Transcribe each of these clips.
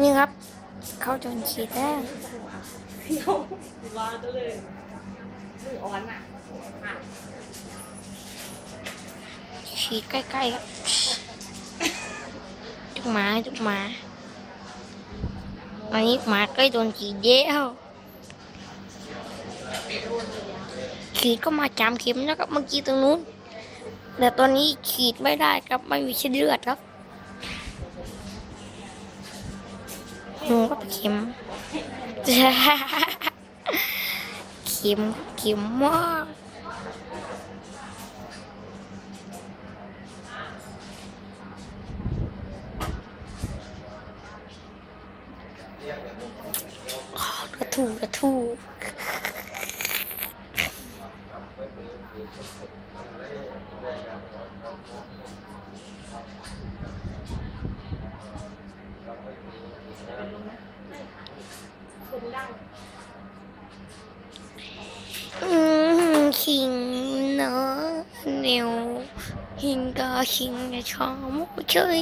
นี่ครับ เขาโดนฉีดแล้วเขาว่าก็เลยมืออ่อนอะอะฉีดใกล้ๆครับทุกหมาทุกหมาอันนี้หมาใกล้โดนฉีดเยอะฉีดก็มาจามเข็มแล้วครับเมื่อกี้ตรงนู้นแต่ตอนนี้ฉีดไม่ได้ครับไม่มีเส้นเลือดครับ หูก็เข็มเข็มเข็มมากกระทูกระทู คนดัง อื มคิงเนอะเนียวหิงกาคิงจะชอบมุกเฉย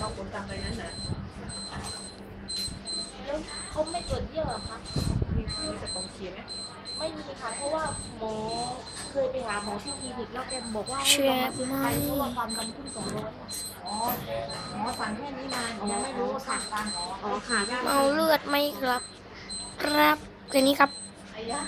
ต้องคนดังไปนั้นนะแล้วเขาไม่ตรวจเยี่ยวเหรอคะมีมีแต่กองเชียร์ไหมไม่มีค่ะเพราะว่าหมอ เคยไปหาหมอที่คลินิกแล้วแกบอกว่าเชื่อให้ไหมไปเพราะว่าความดันขึ้นสองร้อยอ๋อหมอสั่งแค่นี้มายังไม่รู้ค่ะการหมออ๋อค่ะ เมาเลือดไหมครับ ครับตัวนี้ครับไอ้ยะ